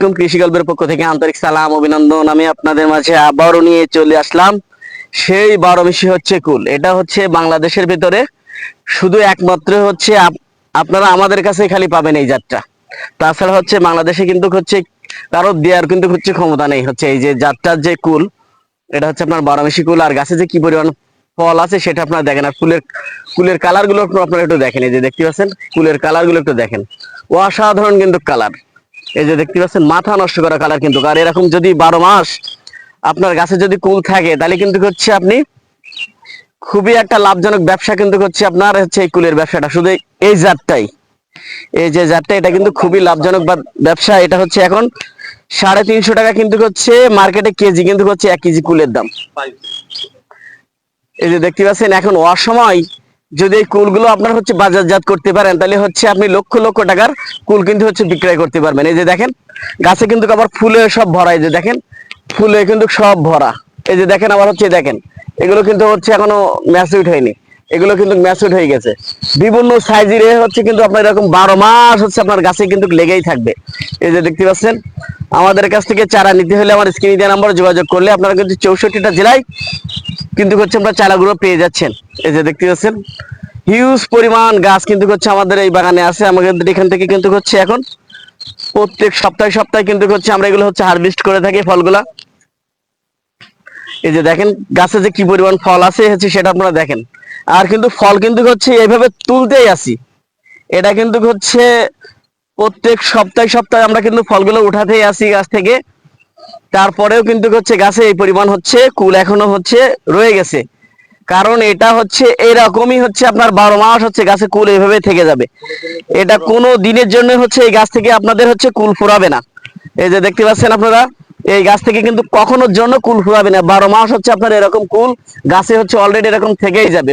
আলাইকুম, কৃষি গল্পের পক্ষ থেকে আন্তরিক সালাম, অভিনন্দন। আমি আপনাদের মাঝে আবারও নিয়ে চলে আসলাম। সেই বারো মিশি হচ্ছে কুল। এটা হচ্ছে বাংলাদেশের ভিতরে শুধু একমাত্র হচ্ছে আপনারা আমাদের কাছে খালি পাবেন এই জাতটা। তাছাড়া হচ্ছে বাংলাদেশে কিন্তু হচ্ছে কারও দেওয়ার কিন্তু হচ্ছে ক্ষমতা নেই। হচ্ছে এই যে জাতটার যে কুল, এটা হচ্ছে আপনার বারো মিশি কুল। আর গাছে যে কি পরিমাণ ফল আছে সেটা আপনারা দেখেন। আর ফুলের কুলের কালারগুলো আপনারা একটু দেখেন। এই যে দেখতে পাচ্ছেন কুলের কালারগুলো একটু দেখেন। অসাধারণ কিন্তু কালার এই যে দেখতে পাচ্ছেন, মাথা নষ্ট করা কালার কিন্তু। আর এরকম যদি বারো মাস আপনার গাছে যদি কুল থাকে, তাহলে কিন্তু হচ্ছে আপনি খুবই একটা লাভজনক ব্যবসা কিন্তু হচ্ছে আপনার হচ্ছে এই কুলের ব্যবসাটা। শুধু এই জাতটাই। এই যে জাতটা, এটা কিন্তু খুবই লাভজনক ব্যবসা। এটা হচ্ছে এখন সাড়ে তিনশো টাকা কিন্তু হচ্ছে মার্কেটে কেজি কিন্তু হচ্ছে এক কেজি কুলের দাম। এই যে দেখতে পাচ্ছেন, এখন অসময় যদি এই কুলগুলো আপনার হচ্ছে বাজারজাত করতে পারেন, তাহলে হচ্ছে আপনি লক্ষ লক্ষ টাকার কুল কিন্তু হচ্ছে বিক্রয় করতে পারবেন। এই যে দেখেন, গাছে কিন্তু আবার ফুলে সব ভরা, এই যে দেখেন, ফুলে কিন্তু সব ভরা। এই যে দেখেন আবার হচ্ছে, দেখেন, এগুলো কিন্তু হচ্ছে এখনও ম্যাচুইড হয়নি। এগুলো কিন্তু ম্যাচুইড হয়ে গেছে। বিভিন্ন সাইজের হচ্ছে কিন্তু আপনার এরকম বারো মাস হচ্ছে আপনার গাছে কিন্তু লেগেই থাকবে। এই যে দেখতে পাচ্ছেন, আমাদের কাছ থেকে চারা নিতে হলে আমার স্ক্রিনে দেওয়া নাম্বার যোগাযোগ করলে আপনারা কিন্তু চৌষট্টিটা জেলায় কিন্তু হচ্ছে আমরা চারাগুলো পেয়ে যাচ্ছেন। এই যে দেখতে পাচ্ছেন হিউজ পরিমাণ গাছ কিন্তু হচ্ছে আমাদের এই বাগানে আছে। আমাদের এখান থেকে কিন্তু হচ্ছে এখন প্রত্যেক সপ্তাহে সপ্তাহে কিন্তু হচ্ছে আমরা এগুলো হচ্ছে হারভেস্ট করে থাকি ফলগুলা। এই যে দেখেন, গাছে যে কি পরিমাণ ফল আছে হচ্ছে সেটা আপনারা দেখেন। আর কিন্তু ফল কিন্তু হচ্ছে এইভাবে তুলতেই আসি। এটা কিন্তু হচ্ছে প্রত্যেক সপ্তাহে সপ্তাহে আমরা কিন্তু ফলগুলো উঠাতেই আসি গাছ থেকে। তারপরেও কিন্তু হচ্ছে গাছে এই পরিমাণ হচ্ছে, কুল এখনও হচ্ছে রয়ে গেছে। কারণ এটা হচ্ছে এরকমই হচ্ছে আপনার বারো মাস হচ্ছে গাছে কুল এইভাবে থেকে যাবে। এটা কোনো দিনের জন্য হচ্ছে এই গাছ থেকে আপনাদের হচ্ছে কুল ফুরাবে না। এই যে দেখতে পাচ্ছেন আপনারা, এই গাছ থেকে কিন্তু কখনোর জন্য কুল ফুরাবে না। বারো মাস হচ্ছে আপনার এরকম কুল গাছে হচ্ছে অলরেডি এরকম থেকেই যাবে।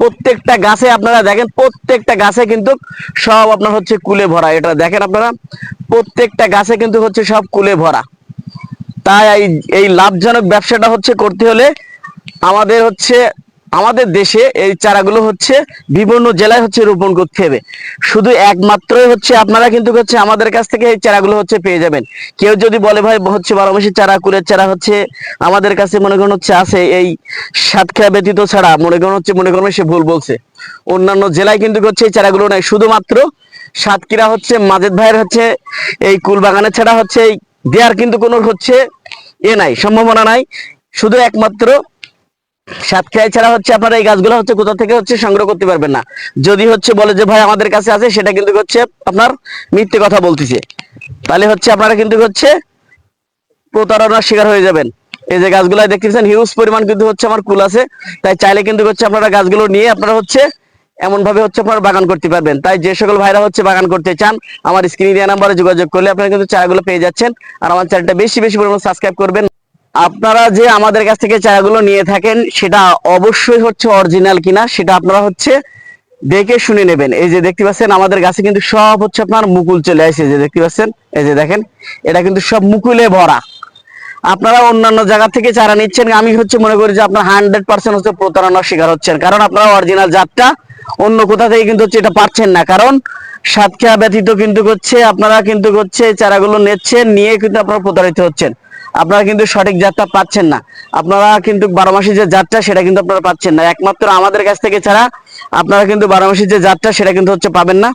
প্রত্যেকটা গাছে আপনারা দেখেন, প্রত্যেকটা গাছে কিন্তু সব আপনার হচ্ছে কুলে ভরা। এটা দেখেন আপনারা, প্রত্যেকটা গাছে কিন্তু হচ্ছে সব কুলে ভরা। তাই এই লাভজনক ব্যবসাটা হচ্ছে করতে হলে আমাদের হচ্ছে, আমাদের দেশে এই চারাগুলো হচ্ছে বিভিন্ন জেলায় হচ্ছে রোপণ করতে হবে। শুধু একমাত্রই হচ্ছে আপনারা কিন্তু হচ্ছে আমাদের কাছ থেকে এই চারাগুলো হচ্ছে পেয়ে যাবেন। কেউ যদি বলে, ভাই, হচ্ছে বারো মাসের চারা, কুলের চারা হচ্ছে আমাদের কাছে মনে করেন হচ্ছে আছে এই সাতক্ষীরা ব্যতীত ছাড়া, মনে করেন হচ্ছে, মনে করেন সে ভুল বলছে। অন্যান্য জেলায় কিন্তু হচ্ছে এই চারাগুলো নাই। শুধুমাত্র সাতক্ষীরা হচ্ছে, মাজেদ ভাইয়ের হচ্ছে এই কুল বাগানের ছাড়া হচ্ছে এই দেওয়ার কিন্তু কোনো হচ্ছে এ নাই, সম্ভাবনা নাই। শুধু একমাত্র সাতক্ষীরায় ছাড়া হচ্ছে আপনারা এই গাছগুলো হচ্ছে কোথা থেকে হচ্ছে সংগ্রহ করতে পারবেন না। যদি হচ্ছে বলে যে, ভাই, আমাদের কাছে আছে, সেটা কিন্তু হচ্ছে আপনার মিথ্যে কথা বলতেছে। তাহলে হচ্ছে আপনারা কিন্তু হচ্ছে প্রতারণার শিকার হয়ে যাবেন। এই যে গাছগুলো দেখতেছেন হিউজ পরিমাণ কিন্তু হচ্ছে আমার কুল আছে। তাই চাইলে কিন্তু হচ্ছে আপনারা গাছগুলো নিয়ে আপনারা হচ্ছে এমন ভাবে হচ্ছে আপনারা বাগান করতে পারবেন। তাই যে সকল ভাইরা হচ্ছে বাগান করতে চান, আমার স্ক্রিনে দেওয়া নাম্বারে যোগাযোগ করলে আপনারা কিন্তু চারাগুলো পেয়ে যাচ্ছেন। আর আমার চ্যানেলটা বেশি বেশি পরিমাণে সাবস্ক্রাইব করবেন। আপনারা যে আমাদের কাছ থেকে চারাগুলো নিয়ে থাকেন, সেটা অবশ্যই হচ্ছে অরিজিনাল কিনা, সেটা আপনারা হচ্ছে দেখে শুনে নেবেন। এই যে দেখতে পাচ্ছেন, আমাদের গাছে কিন্তু সব হচ্ছে আপনার মুকুল চলে আসে। যে দেখতে পাচ্ছেন, এই যে দেখেন, এটা কিন্তু সব মুকুলে ভরা। আপনারা অন্যান্য জায়গা থেকে চারা নিচ্ছেন, আমি হচ্ছে মনে করি যে আপনার হান্ড্রেড পার্সেন্ট হচ্ছে প্রতারণার শিকার হচ্ছেন। কারণ আপনারা অরিজিনাল জাতটা অন্য কোথা থেকে কিন্তু হচ্ছে এটা পাচ্ছেন না। কারণ সাতক্ষীরা ব্যতীত কিন্তু হচ্ছে আপনারা কিন্তু হচ্ছে চারাগুলো নিচ্ছেন, নিয়ে কিন্তু আপনারা প্রতারিত হচ্ছেন। আপনারা কিন্তু সঠিক জাতটা পাচ্ছেন না। আপনারা কিন্তু বারো মাসি যে জাতটা সেটা কিন্তু আপনারা পাচ্ছেন না। একমাত্র আমাদের কাছ থেকে ছাড়া আপনারা কিন্তু বারো মাসি যে জাতটা সেটা কিন্তু হচ্ছে পাবেন না।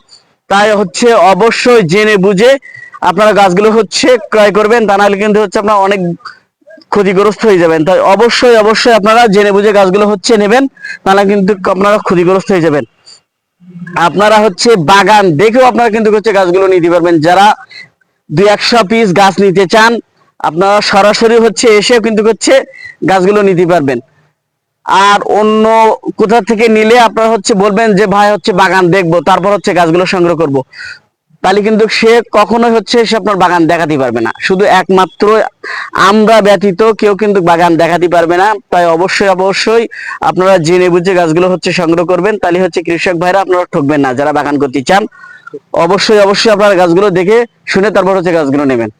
তাই হচ্ছে অবশ্যই জেনে বুঝে আপনারা গাছগুলো হচ্ছে ক্রয় করবেন। তা নাহলে কিন্তু হচ্ছে আপনার অনেক ক্ষতিগ্রস্ত হয়ে যাবেন। তাই অবশ্যই অবশ্যই আপনারা জেনে বুঝে গাছগুলো হচ্ছে নেবেন তাহলে কিন্তু আপনারা ক্ষতিগ্রস্ত হয়ে যাবেন। আপনারা হচ্ছে বাগান দেখেও আপনারা কিন্তু হচ্ছে গাছগুলো নিতে পারবেন। যারা দুই একশো পিস গাছ নিতে চান, আপনারা সরাসরি হচ্ছে এসেও কিন্তু হচ্ছে গাছগুলো নিতে পারবেন। আর অন্য কোথা থেকে নিলে আপনারা হচ্ছে বলবেন যে, ভাই, হচ্ছে বাগান দেখব, তারপর হচ্ছে গাছগুলো সংগ্রহ করব। তাহলে কিন্তু সে কখনোই হচ্ছে সে আপনার বাগান দেখাতে পারবে না। শুধু একমাত্র আমরা ব্যতীত কেউ কিন্তু বাগান দেখাতে পারবে না। তাই অবশ্যই অবশ্যই আপনারা জেনে বুঝে গাছগুলো হচ্ছে সংগ্রহ করবেন। তাহলে হচ্ছে কৃষক ভাইরা আপনারা ঠকবেন না যারা বাগান করতে চান। অবশ্যই অবশ্যই আপনারা গাছগুলো দেখে শুনে তারপর হচ্ছে গাছগুলো নেবেন।